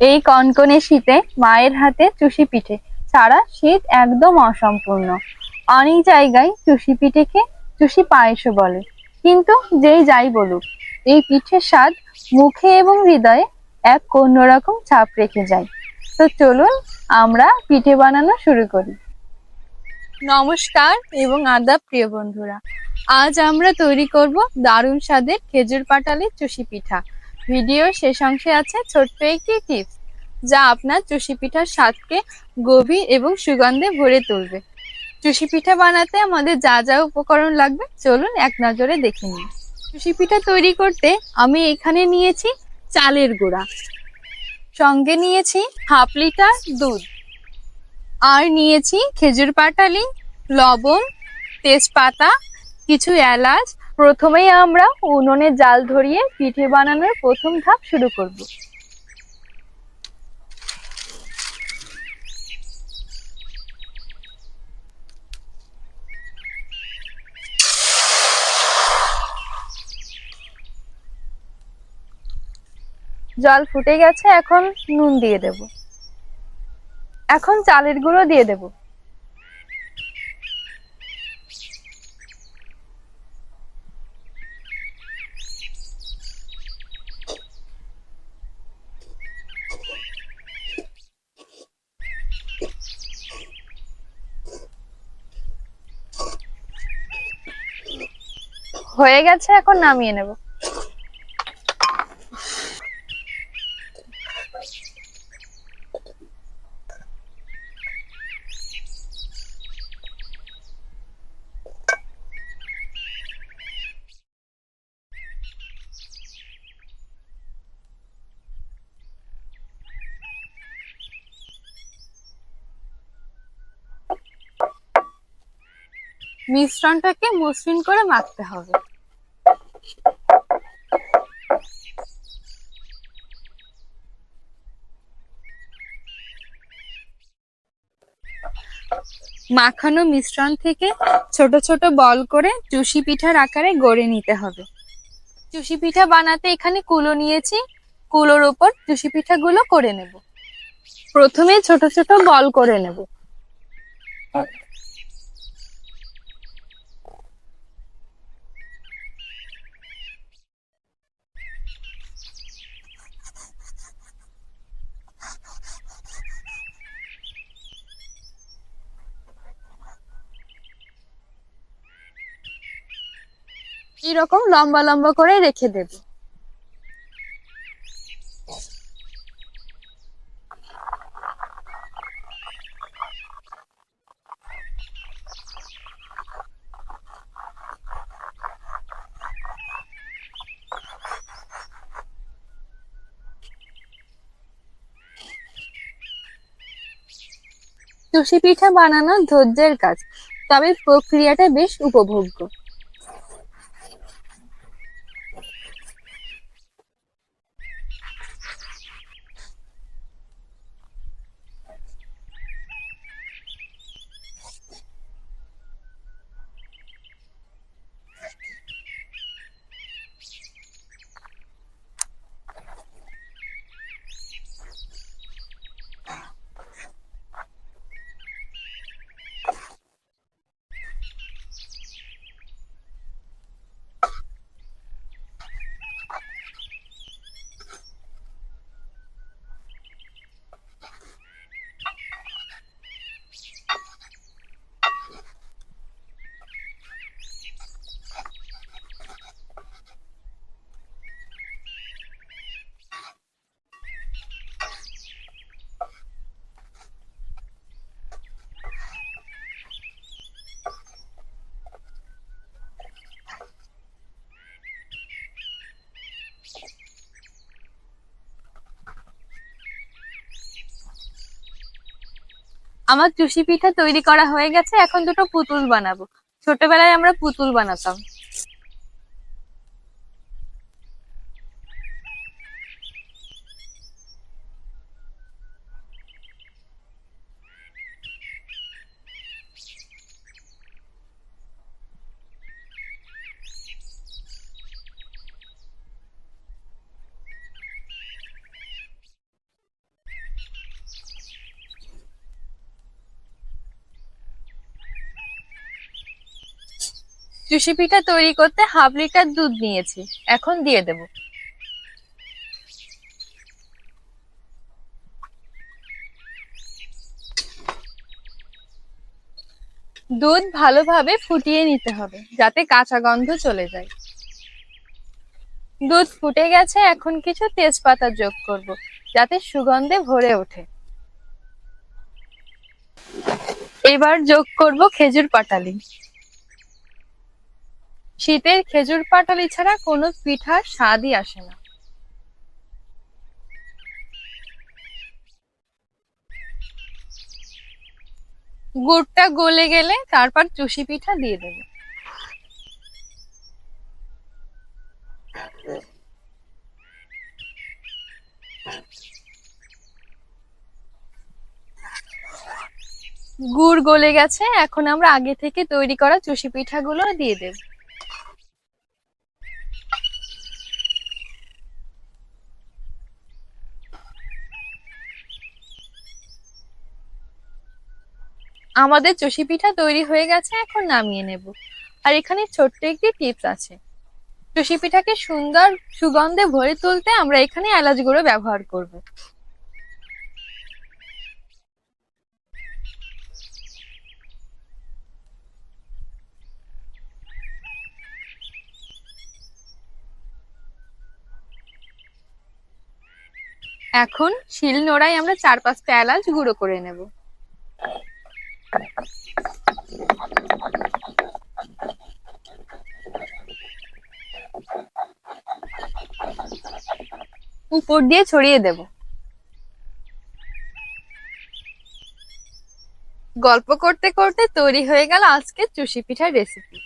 এই কনকনে শীতে মায়ের হাতে চুষি পিঠে। ছাড়া শীত একদম অসম্পূর্ণ। অনেক জায়গায় চুষি পিঠেকে চুষি পায়েসও বলে। কিন্তু যেই যাই বলুক, এই পিঠের স্বাদ মুখে এবং হৃদয়ে এক অন্যরকম ছাপ রেখে যায়। তো চলুন আমরা পিঠে বানানো শুরু করি। নমস্কার এবং আদাব প্রিয় বন্ধুরা, আজ আমরা তৈরি করব দারুণ স্বাদের খেজুর পাটালির চুষি পিঠা। ভিডিও শেষ অংশে আছে ছোট্ট একটি টিপস, যা আপনার চুষি পিঠার স্বাদকে গভীর এবং সুগন্ধে ভরে তুলবে। চুষি পিঠা বানাতে আমাদের যা যা উপকরণ লাগবে, চলুন এক নজরে দেখে নিন চুষি পিঠা তৈরি করতে আমি এখানে নিয়েছি চালের গুঁড়া, সঙ্গে নিয়েছি হাফ লিটার দুধ, আর নিয়েছি খেজুর পাটালি, লবণ, তেজপাতা, কিছু এলাচ প্রথমেই আমরা উনুনে জাল ধরিয়ে পিঠে বানানোর প্রথম ধাপ শুরু করব। জল ফুটে গেছে, এখন নুন দিয়ে দেব। এখন চালের গুঁড়ো দিয়ে দেব। হয়ে গেছে এখন নামিয়ে নেব। মিশ্রণটাকে মসৃণ করে মাখতে হবে। মাখানো মিশ্রণ থেকে ছোট ছোট বল করে চুষি পিঠার আকারে গড়ে নিতে হবে। চুষি পিঠা বানাতে এখানে কুলো নিয়েছি। কুলোর ওপর চুষি পিঠাগুলো করে নেব। প্রথমে ছোট ছোট বল করে নেব। এরকম লম্বা লম্বা করে রেখে দেব। চুষি পিঠা বানানো ধৈর্যের কাজ, তবে প্রক্রিয়াটা বেশ উপভোগ্য। আমার চুষি পিঠা তৈরি করা হয়ে গেছে, এখন দুটো পুতুল বানাবো। ছোটবেলায় আমরা পুতুল বানাতাম। চুষি পিঠা তৈরি করতে হাফ লিটার দুধ নিয়েছি। এখন দিয়ে দেব। দুধ ভালোভাবে ফুটিয়ে নিতে হবে, যাতে কাঁচা গন্ধ চলে যায়। দুধ ফুটে গেছে, এখন কিছু তেজপাতা যোগ করব, যাতে সুগন্ধে ভরে ওঠে। এবার যোগ করব খেজুর পাটালি। শীতের খেজুর পাটালি ছাড়া কোনো পিঠার স্বাদই আসে না। গুড়টা গলে গেলে তারপর চুষি পিঠা দিয়ে দেবে। গুড় গলে গেছে, এখন আমরা আগে থেকে তৈরি করা চুষি পিঠাগুলো দিয়ে দেব। আমাদের চষি পিঠা তৈরি হয়ে গেছে, এখন নামিয়ে নেব। আর এখানে ছোট্ট একটি টিপস আছে। চষি পিঠাকে সুন্দর সুগন্ধে ভরে তুলতে আমরা এখানে এলাচ গুঁড়ো ব্যবহার করব। এখন শিল নোড়ায় আমরা চার পাঁচটা এলাচ গুঁড়ো করে নেব। উপর দিয়ে ছড়িয়ে দেব। গল্প করতে করতে তৈরি হয়ে গেল আজকের চুষি পিঠার রেসিপি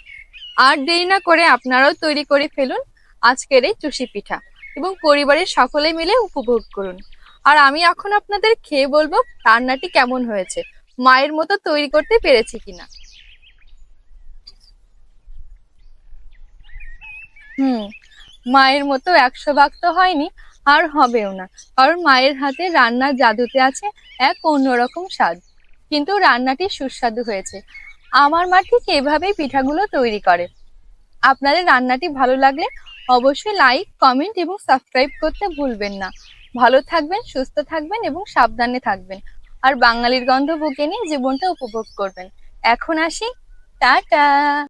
আর দেরি না করে আপনারাও তৈরি করে ফেলুন আজকের এই চুষি পিঠা এবং পরিবারের সকলে মিলে উপভোগ করুন। আর আমি এখন আপনাদের খেয়ে বলব রান্নাটি কেমন হয়েছে, মায়ের মতো তৈরি করতে পেরেছি কিনা। হুম, মায়ের মতো একশো ভাগ তো হয়নি আর হবেও না। কারণ মায়ের হাতে রান্নার জাদুতে আছে এক অন্যরকম স্বাদ। কিন্তু রান্নাটি সুস্বাদু হয়েছে। আমার মা ঠিক এভাবেই পিঠাগুলো তৈরি করে। আপনাদের রান্নাটি ভালো লাগলে অবশ্যই লাইক, কমেন্ট এবং সাবস্ক্রাইব করতে ভুলবেন না। ভালো থাকবেন, সুস্থ থাকবেন এবং সাবধানে থাকবেন। আর বাঙালির গন্ধ বুকে নিয়ে জীবনটা উপভোগ করবেন। এখন আসি। টাটা!